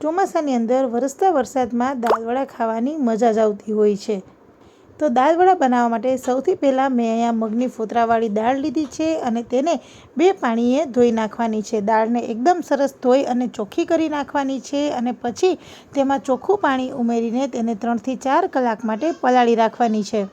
ચોમાસાની અંદર વરસતા વરસાદમાં દાળવડા ખાવાની મજા જ આવતી હોય છે. તો દાળવડા બનાવવા માટે સૌથી પહેલાં મેં અહીંયા મગની ફોતરાવાળી દાળ લીધી છે અને તેને બે પાણીએ ધોઈ નાખવાની છે. દાળને એકદમ સરસ ધોઈ અને ચોખ્ખી કરી નાખવાની છે અને પછી તેમાં ચોખ્ખું પાણી ઉમેરીને તેને ત્રણથી ચાર કલાક માટે પલાળી રાખવાની છે.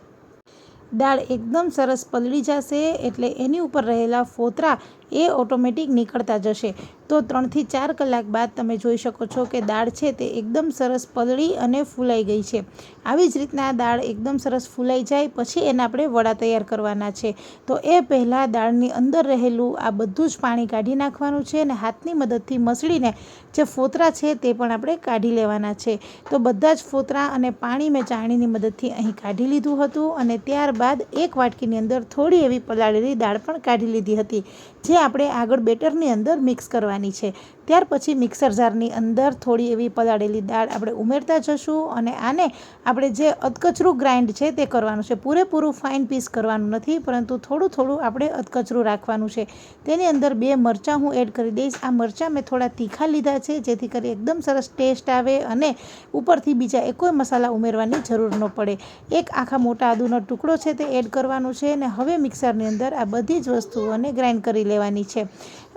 દાળ એકદમ સરસ પલળી જશે એટલે એની ઉપર રહેલા ફોતરા એ ઓટોમેટિક નીકળતા જશે. તો ત્રણથી ચાર કલાક બાદ તમે જોઈ શકો છો કે દાળ છે તે એકદમ સરસ પલળી અને ફૂલાઈ ગઈ છે. આવી જ રીતના દાળ એકદમ સરસ ફૂલાઈ જાય પછી એના આપણે વડા તૈયાર કરવાના છે. તો એ પહેલાં દાળની અંદર રહેલું આ બધું જ પાણી કાઢી નાખવાનું છે અને હાથની મદદથી મસળીને જે ફોતરા છે તે પણ આપણે કાઢી લેવાના છે. તો બધા જ ફોતરા અને પાણી મેં ચાણીની મદદથી અહીં કાઢી લીધું હતું અને ત્યારબાદ એક વાટકીની અંદર થોડી એવી પલાળેલી દાળ પણ કાઢી લીધી હતી. જે આપણે આગળ બેટરની અંદર મિક્સ કરવાની છે. ત્યાર પછી મિક્સર જારની અંદર થોડી એવી પલાળેલી દાળ આપણે ઉમેરતા જશું અને આને આપણે જે અધકચરું ગ્રાઇન્ડ છે તે કરવાનું છે. પૂરેપૂરું ફાઇન પીસ કરવાનું નથી, પરંતુ થોડું થોડું આપણે અધકચરું રાખવાનું છે. તેની અંદર બે મરચાં હું એડ કરી દઈશ. આ મરચાં મેં થોડા તીખા લીધા છે, જેથી કરી એકદમ સરસ ટેસ્ટ આવે અને ઉપરથી બીજા એકોય મસાલા ઉમેરવાની જરૂર ન પડે. એક આખા મોટા આદુનો ટુકડો છે તે એડ કરવાનું છે અને હવે મિક્સરની અંદર આ બધી જ વસ્તુઓને ગ્રાઇન્ડ કરી લેવાની છે.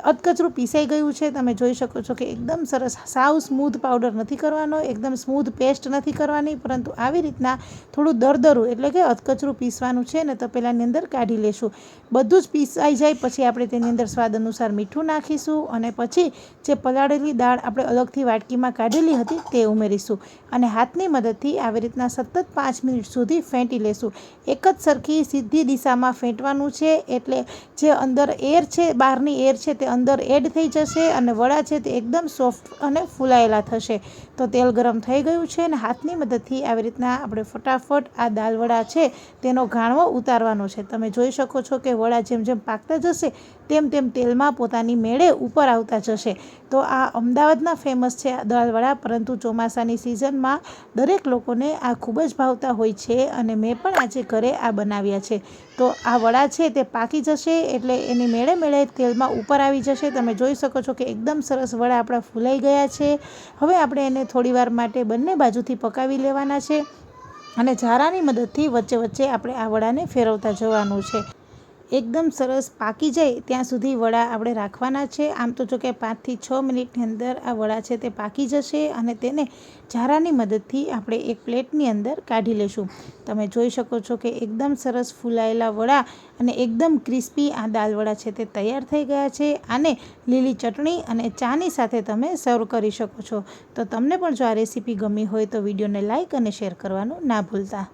અધકચરું પીસાઈ ગયું છે. તમે જોઈ શકો છો કે એકદમ સરસ સાવ સ્મૂધ પાવડર નથી કરવાનો, એકદમ સ્મૂધ પેસ્ટ નથી કરવાની, પરંતુ આવી રીતના થોડું દરદરું એટલે કે અધકચરું પીસવાનું છે ને તો પહેલાંની અંદર કાઢી લેશું. બધું જ પીસાઈ જાય, પછી આપણે તેની અંદર સ્વાદ અનુસાર મીઠું નાખીશું અને પછી જે પલાળેલી દાળ આપણે અલગથી વાટકીમાં કાઢેલી હતી તે ઉમેરીશું અને હાથની મદદથી આવી રીતના સતત પાંચ મિનિટ સુધી ફેંટી લેશું. એક જ સરખી સીધી દિશામાં ફેંટવાનું છે એટલે જે અંદર એર છે, બહારની એર છે તે અંદર એડ થઈ જશે અને વડા છે તે એકદમ સોફ્ટ અને ફૂલાયેલા થશે. તો તેલ ગરમ થઈ ગયું છે અને હાથની મદદથી આવી રીતના આપણે ફટાફટ આ દાલ વડા છે તેનો ઘાણવો ઉતારવાનો છે. તમે જોઈ શકો છો કે વડા જેમ જેમ પાકતા જશે, તેમ તેમ તેલમાં પોતાની મેળે ઉપર આવતા જશે. તો આ અમદાવાદના ફેમસ છે આ દાલવડા પરંતુ ચોમાસાની સિઝનમાં દરેક લોકોને આ ખૂબ જ ભાવતા હોય છે અને મેં પણ આજે ઘરે આ બનાવ્યા છે. તો આ વડા છે તે પાકી જશે એટલે એની મેળે મેળે તેલમાં ઉપર આવી જશે. તમે જોઈ શકો છો કે એકદમ સરસ વડા આપણા ફૂલાઈ ગયા છે. હવે આપણે એને થોડીવાર માટે બંને બાજુથી પકાવી લેવાના છે અને ઝારાની મદદથી વચ્ચે વચ્ચે આપણે આ વડાને ફેરવતા જવાનું છે. એકદમ સરસ પાકી જાય, ત્યાં સુધી વડા આપણે રાખવાના છે. આમ તો જો કે પાંચથી છ મિનિટની અંદર આ વડા છે તે પાકી જશે અને તેને ઝારાની મદદથી આપણે એક પ્લેટની અંદર કાઢી લેશું. તમે જોઈ શકો છો કે એકદમ સરસ ફૂલાયેલા વડા અને એકદમ ક્રિસ્પી આ દાલ વડા છે તે તૈયાર થઈ ગયા છે. આને લીલી ચટણી અને ચાની સાથે તમે સર્વ કરી શકો છો. તો તમને પણ જો આ રેસીપી ગમી હોય તો વિડીયોને લાઇક અને શેર કરવાનું ના ભૂલતા.